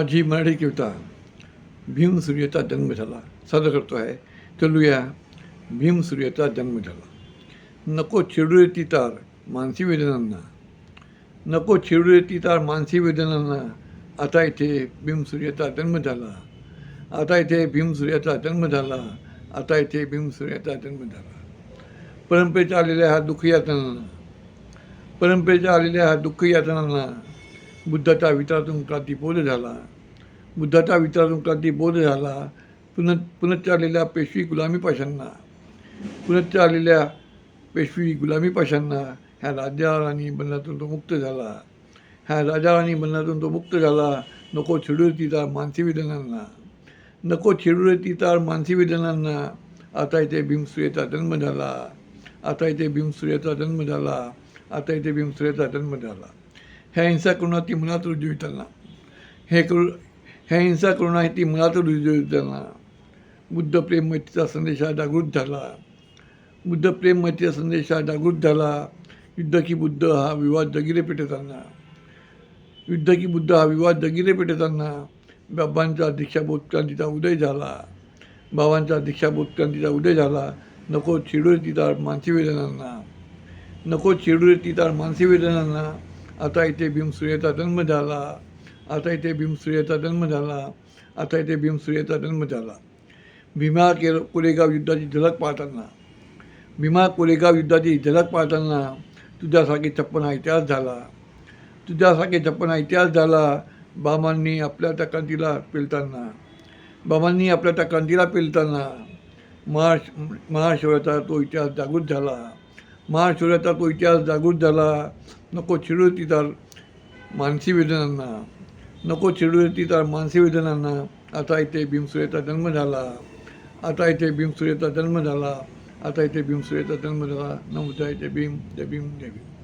माझी मराठी कविता. भीम सूर्याचा जन्म झाला. सादर करतो आहे. चलूया. भीम सूर्याचा जन्म झाला. नको चिडू ती तार मानसी वेदनांना. नको चिडू ती तार मानसी वेदनांना. आता इथे भीम सूर्याचा जन्म झाला. आता इथे भीम सूर्याचा जन्म झाला. आता इथे भीम सूर्याचा जन्म झाला. परंपरेच्या आलेल्या हा दुःख यातनांना परंपरेच्या आलेल्या हा दुःख यातनांना बुद्धाच्या विचारातून क्रांतीबोध झाला. बुद्धाच्या विचारातून क्रांतीबोध झाला. पुन पुनच्चारलेल्या पेशवी गुलामी पाशांना आलेल्या पेशवी गुलामी पाशांना ह्या राजाराणी बंधनातून तो मुक्त झाला. ह्या राजाराणी बंधनातून तो मुक्त झाला. नको छिडू तिथं मानसी वेदनांना. नको छिडू तिथं मानसी वेदनांना. आता इथे भीमसूर्याचा जन्म झाला. आता इथे भीमसूर्याचा जन्म झाला. आता इथे भीमसूर्याचा जन्म झाला. ह्या हिंसा करुणा ती मुलात रुजविताना हे करू ह्या हिंसा करुणा ती मुलात रुजविताना बुद्ध प्रेम मैत्रीचा संदेश हा जागृत झाला. बुद्ध प्रेम मैत्रीचा संदेश हा जागृत झाला. युद्ध की बुद्ध हा विवाद जगिरे पेटताना युद्ध की बुद्ध हा विवाद जगिरे पेटताना बाबांचा दीक्षाबोध क्रांतीचा उदय झाला. बाबांचा दीक्षाबोध क्रांतीचा उदय झाला. नको चिडू तिथं मानसी वेदनांना नको चिडू तिथं मानसी वेदनांना आता इथे भीमसूर्याचा जन्म झाला. आता इथे भीमसूर्याचा जन्म झाला. आता इथे भीमसूर्याचा जन्म झाला. भीमा के कोरेगाव युद्धाची झलक पाहताना. भीमा कोरेगाव युद्धाची झलक पाहताना तुझ्यासारखे छप्पन इतिहास झाला. तुझ्यासारखे छप्पन इतिहास झाला बामांनी आपल्या तक्रांतीला पेलताना. बाबांनी आपल्या तक्रांतीला पेलताना. महाश महाशिवराचा तो इतिहास जागृत झाला. महाशिवराचा तो इतिहास जागृत झाला. नको चिडू तिथं मानसी वेदनांना. नको चिडू तिथं मानसी वेदनांना. आता इथे भीमसुरेचा जन्म झाला. आता इथे भीमसुरेचा जन्म झाला. आता इथे भीमसुरेचा जन्म झाला. नमस्ते जय भीम. जय भीम जय भीम.